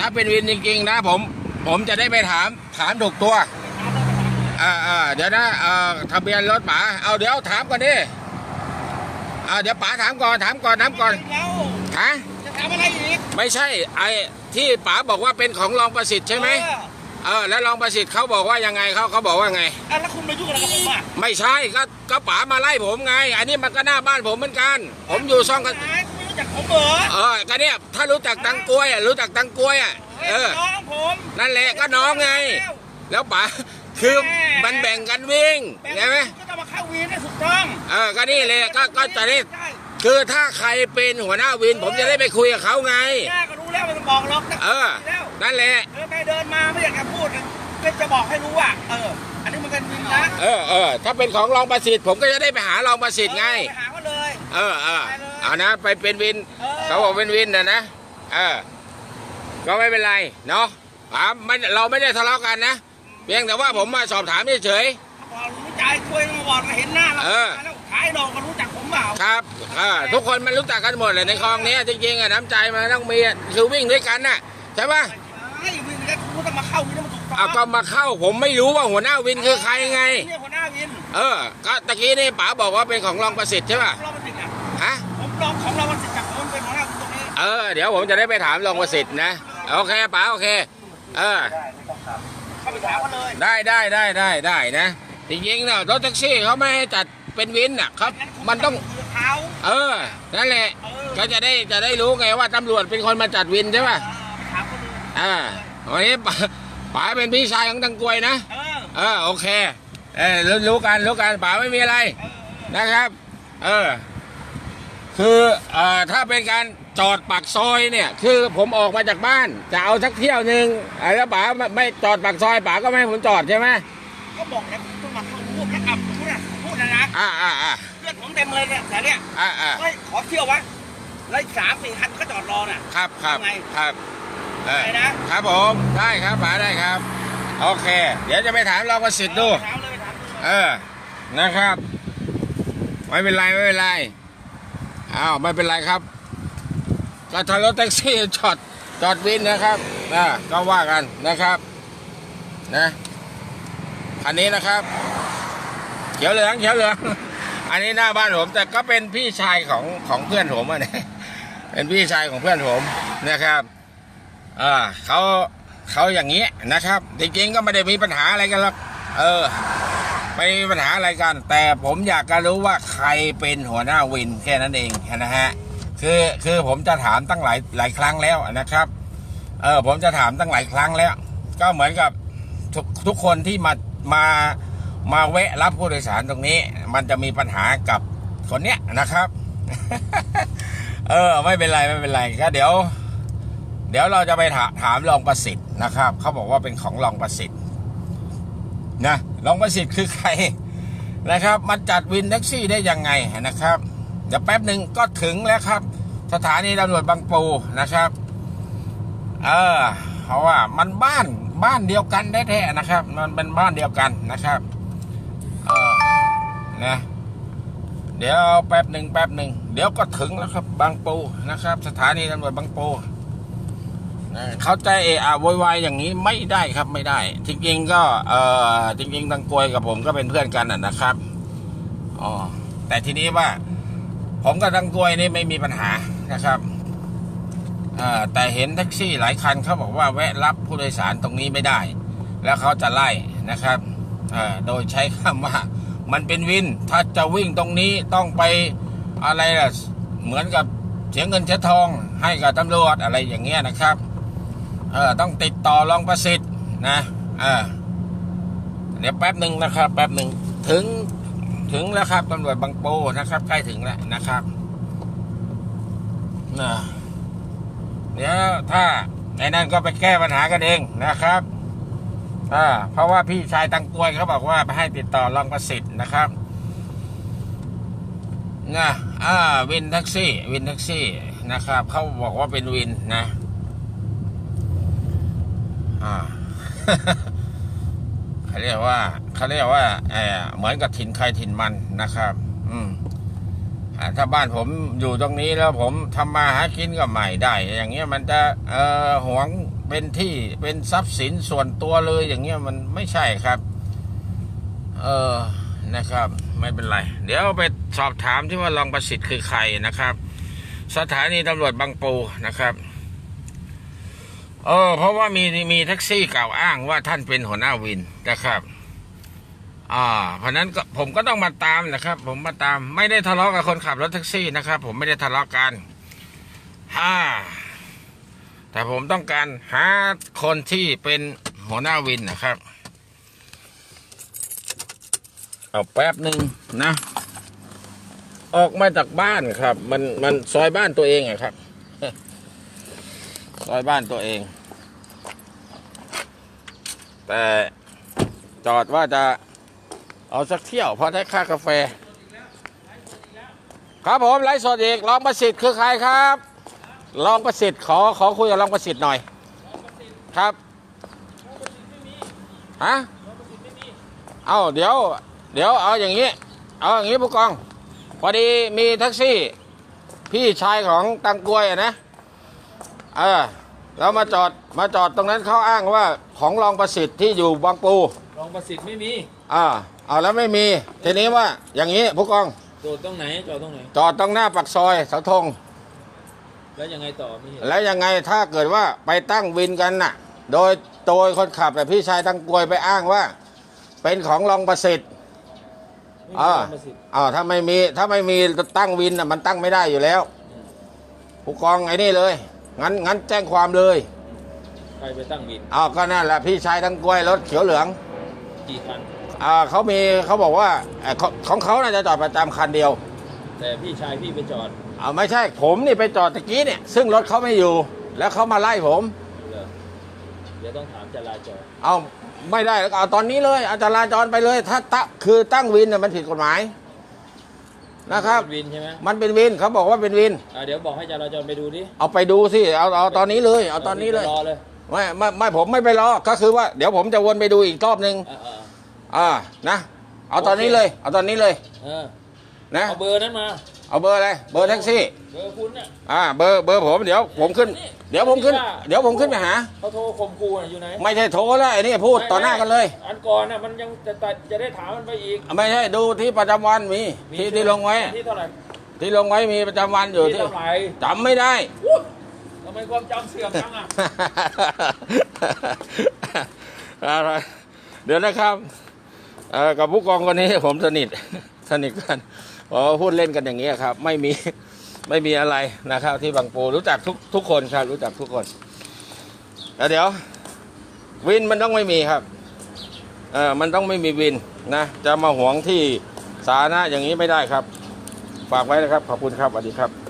ถ้าเป็นวินจริงๆนะผม ผมจะได้ไปถามถามถูกตัวอ่าอ่าเดี๋ยวนะเอ่อทะเบียนรถป๋าเอาเดี๋ยวถามก่อนดิอ่าเดี๋ยวป๋าถามก่อนถามก่อนถามก่อนแล้วฮะจะทำอะไรอีกไม่ใช่ไอ้ที่ป๋าบอกว่าเป็นของรองประสิทธิ์ใช่ไหมเออเออแล้วรองประสิทธิ์เขาบอกว่ายังไงเขาเขาบอกว่าไงอะแล้วคุณมายุ่งอะไรกับผมอะไม่ใช่ก็ก็ป๋ามาไล่ผมไง อันนี้มันก็หน้าบ้านผมเหมือนกัน ผมอยู่ซ่องกัน ไหนคุณไม่รู้จักผมเหรอเออก็เนี่ยถ้ารู้จักตังกล้วยอะรู้จักตังกล้วยอะเออน้องผมนั่นแหละก็น้องไง แล้วป๋าคือมันแบ่งกันวิ่งแล้วใช่ไหมก็ต้องมาเข้าวีนให้ถูกต้องเออก็นี่เลยก็ก็จะได้ใช่คือถ้าใครเป็นหัวหน้าวิน ผมจะได้ไปคุยกับเขาไงแม่ก็รู้แล้วไม่ต้องบอกหรอกเออแล้วนั่นแหละเออไปเดินมาไม่อยากจะพูดก็จะบอกให้รู้ว่าเออ อันนี้มันกันวินนะเออเออถ้าเป็นของรองประสิทธิ์ผมก็จะได้ไปหารองประสิทธิ์ไงไปหาเขาเลย เออเออ เอานะ ไปเป็นวินเออเขาบอกเป็นวินนะนะ เออ ก็ไม่เป็นไร เนาะอ่าไม่เราไม่ได้ทะเลาะกันนะ เพียงแต่ว่าผมมาสอบถามเฉยบอกรู้ใจช่วยมาบอกมาเห็นหน้าเราเออแล้วขายดองก็รู้จักผมเปล่าๆครับเออทุกคนมันรู้จักกันหมดเลยในคลองเนี้ยจริงๆอะน้ำใจมันต้องมีอะคือวิ่งด้วยกันน่ะใช่ปะไอ้วินแล้วคุณต้องมาเข้าวินให้มันถูกต้องเอาก็มาเข้าผมไม่รู้ว่าหัวหน้าวินคือใครไงเนี่ยหัวหน้าวิน เออ ก็ตะกี้นี่ป๋าบอกว่าเป็นของรองประสิทธิ์ใช่ป่ะเรามันสิทธิ์อะ เออ เดี๋ยวผมจะได้ไปถามรองประสิทธิ์นะ โอเคป๋าโอเค เออ เข้าไปถามเขาเลยได้ได้ได้ได้ได้นะ จริงๆเนี่ยรถแท็กซี่เขาไม่ให้จัดเป็นวินอะครับ มันต้องคือเท้าเออ นั่นแหละเออก็จะได้จะได้รู้ไงว่าตำรวจเป็นคนมาจัดวินใช่ป่ะ เออไปถามเขาดูอ่าวันนี้ป๋าป๋าเป็นพี่ชายของตังกวยนะ เออเออโอเค เออรู้รู้กันรู้กันป๋าไม่มีอะไรเออนะครับ เออ คือเอ่อถ้าเป็นการจอดปากซอยเนี่ย คือผมออกมาจากบ้าน จะเอาสักเที่ยวหนึ่งอ่าแล้วป๋าไม่ไม่จอดปากซอยป๋าก็ไม่ให้ผมจอดใช่ไหมก็บอกแล้วคุณต้องมาเข้าพูดนะอับพูดนะพูดนะนะอ่าอ่าอ่าเพื่อนผมเต็มเลยเนี่ยแต่เนี่ยอ่าอ่าเฮ้ยขอเที่ยววะแล้วอีกสามสี่คันก็จอดรอน่ะครับครับทำไงครับเออไปนะครับผมได้ครับป๋าได้ครับ โอเค เดี๋ยวจะไปถามรองประสิทธิ์ดูไปถามเลยไปถามดูเออนะครับไม่เป็นไรไม่เป็นไร อ้าวไม่เป็นไรครับ ก็ถ้ารถแท็กซี่จอดจอดวินนะครับอ่าก็ว่ากันนะครับนะคันนี้นะครับ เขียวเหลืองเขียวเหลืองอันนี้หน้าบ้านผม แต่ก็เป็นพี่ชายของของเพื่อนผมอะเนี่ยเป็นพี่ชายของเพื่อนผมนะครับอ่าเขาเขาอย่างนี้นะครับจริงๆก็ไม่ได้มีปัญหาอะไรกันหรอกเออ ไม่มีปัญหาอะไรกัน แต่ผมอยากจะรู้ว่าใครเป็นหัวหน้าวินแค่นั้นเองนะฮะคือคือผมจะถามตั้งหลายหลายครั้งแล้วนะครับเออผมจะถามตั้งหลายครั้งแล้ว ก็เหมือนกับทุกทุกคนที่มามามาแวะรับผู้โดยสารตรงนี้ มันจะมีปัญหากับคนเนี้ยนะครับ เออ ไม่เป็นไรไม่เป็นไรก็เดี๋ยว เดี๋ยวเราจะไปถาถามรองประสิทธิ์นะครับเขาบอกว่าเป็นของรองประสิทธิ์ นะรองประสิทธิ์คือใครนะครับมันจัดวินแท็กซี่ได้ยังไงนะครับเดี๋ยวแป๊บหนึ่งก็ถึงแล้วครับ สถานีตำรวจบางปูนะครับเออเพราะว่ามันบ้านบ้านเดียวกันแท้ๆนะครับ มันเป็นบ้านเดียวกันนะครับเออนะเดี๋ยวแป๊บหนึ่งแป๊บหนึ่งเดี๋ยวก็ถึงแล้วครับบางปูนะครับ สถานีตำรวจบางปู เขาใจเอะอะโวยวายอย่างนี้ไม่ได้ครับไม่ได้ จริงๆก็เออจริงๆตังกวยกับผมก็เป็นเพื่อนกันนะครับอ๋อแต่ทีนี้ว่า ผมกับตังกวยนี่ไม่มีปัญหานะครับแต่เห็นแท็กซี่หลายคันเขาบอกว่าแวะรับผู้โดยสารตรงนี้ไม่ได้ แล้วเขาจะไล่นะครับโดยใช้คำว่า มันเป็นวิน ถ้าจะวิ่งตรงนี้ต้องไปอะไรล่ะเหมือนกับเสียเงินเสียทองให้กับตำรวจอะไรอย่างเงี้ยนะครับ เออต้องติดต่อรองประสิทธิ์นะเออเดี๋ยวแป๊บหนึ่งนะครับ แป๊บหนึ่งถึงถึงแล้วครับตำรวจบางปูนะครับ ใกล้ถึงแล้วนะครับนะเดี๋ยวถ้าในนั้นก็ไปแก้ปัญหากันเองนะครับอ่าเพราะว่าพี่ชายตังกวยเขาบอกว่าให้ติดต่อรองประสิทธิ์นะครับนะอ่าวินแท็กซี่ วินแท็กซี่นะครับ เขาบอกว่าเป็นวินนะ อ่าเขาเรียกว่าเขาเรียกว่าเออเหมือนกับถิ่นใครถิ่นมันนะครับ อืมถ้าบ้านผมอยู่ตรงนี้แล้วผมทำมาหากินก็ไม่ได้ อย่างเงี้ยมันจะเอ่อหวงเป็นที่เป็นทรัพย์สินส่วนตัวเลย อย่างเงี้ยมันไม่ใช่ครับ เออนะครับ ไม่เป็นไร เดี๋ยวไปสอบถามที่ว่ารองประสิทธิ์คือใครนะครับ สถานีตำรวจบางปูนะครับ เออเพราะว่ามีมีแท็กซี่กล่าวอ้างว่าท่านเป็นหัวหน้าวินนะครับ อ่า เพราะนั้นก็ผมก็ต้องมาตามนะครับ ผมมาตามไม่ได้ทะเลาะกับคนขับรถแท็กซี่นะครับ ผมไม่ได้ทะเลาะกันฮ่าแต่ผมต้องการหาคนที่เป็นหัวหน้าวินนะครับ เอาแป๊บหนึ่งนะ ออกมาจากบ้านครับ มันมันซอยบ้านตัวเองอะครับ ซอยบ้านตัวเอง แต่จอดว่าจะเอาสักเที่ยวเพราะได้ค่ากาแฟ ครับผมไลฟ์สดอีกรองประสิทธิ์คือใครครับรองประสิทธิ์ขอขอคุยกับรองประสิทธิ์หน่อยครับฮะเอาเดี๋ยว เดี๋ยวเอาอย่างนี้ เอาอย่างนี้ผู้กอง พอดีมีแท็กซี่ พี่ชายของตังกวยนะ เออแล้วมาจอดมาจอดตรงนั้นเขาอ้างว่าของรองประสิทธิ์ที่อยู่บางปูรองประสิทธิ์ไม่มีอ่าเอาแล้วไม่มี ทีนี้ว่าอย่างนี้ผู้กองจอดตรงไหนจอดตรงไหนจอดตรงหน้าปากซอยเสาธงแล้วยังไงต่อไม่เห็นแล้วยังไงถ้าเกิดว่าไปตั้งวินกันน่ะ โดยโดยคนขับแต่พี่ชายตังกวยไปอ้างว่า เป็นของรองประสิทธิ์ไม่มีอ่ารองประสิทธิ์อ่าถ้าไม่มีถ้าไม่มีตั้งวินน่ะมันตั้งไม่ได้อยู่แล้วผู้กองไอ้นี่เลย งั้นงั้นแจ้งความเลยใครไปตั้งวินอ้าวก็นั่นแหละพี่ชายตังกวยรถเขียวเหลืองกี่คันอ่าเขามีเขาบอกว่าเอ่อของของเขาน่าจะจอดประจำคันเดียวแต่พี่ชายพี่ไปจอดอ่าไม่ใช่ผมนี่ไปจอดตะกี้เนี่ยซึ่งรถเขาไม่อยู่ แล้วเขามาไล่ผม เหรอเดี๋ยวต้องถามจราจรเอาไม่ได้แล้วก็เอาตอนนี้เลยเอาจราจรไปเลย ถ้าตะคือตั้งวินเนี่ยมันผิดกฎหมาย นะครับเป็นวินใช่ไหมมันเป็นวินเขาบอกว่าเป็นวิน อ่าเดี๋ยวบอกให้จราจรไปดูดิเอาไปดูสิเอาเอาตอนนี้เลยเอาตอนนี้เลย รอเลยไม่ไม่ไม่ผมไม่ไปรอก็คือว่าเดี๋ยวผมจะวนไปดูอีกรอบนึงอ่าอ่าอ่านะ เอาตอนนี้เลย เอาตอนนี้เลยเออนะ เอาเบอร์นั้นมา เอาเบอร์อะไร เบอร์แท็กซี่ เบอร์คุณน่ะ อ่า เบอร์ เบอร์ผม เดี๋ยวผมขึ้น เดี๋ยวผมขึ้น เดี๋ยวผมขึ้นไปหา เขาโทรข่มขู่น่ะอยู่ไหนไม่ใช่โทรแล้วไอ้นี่พูดต่อหน้ากันเลย อันก่อนน่ะมันยังจะจะจะได้ถามมันไปอีกไม่ใช่ดูที่ประจำวันมีที่ที่ลงไว้ ที่เท่าไหร่ที่ลงไว้มีประจำวันอยู่ที่ที่เท่าไหร่จำไม่ได้ อุ๊ยทำไมความจำเสื่อมจังอะ อะไรเดี๋ยวนะครับเอ่อกับผู้กองคนนี้ผมสนิท สนิทกัน พอพูดเล่นกันอย่างนี้ครับ ไม่มีไม่มีอะไรนะครับ ที่บางปูรู้จักทุกทุกคนครับ รู้จักทุกคนแล้วเดี๋ยว วินมันต้องไม่มีครับเออมันต้องไม่มีวินนะ จะมาหวงที่สาธารณะอย่างนี้ไม่ได้ครับ ฝากไว้นะครับ ขอบคุณครับสวัสดีครับ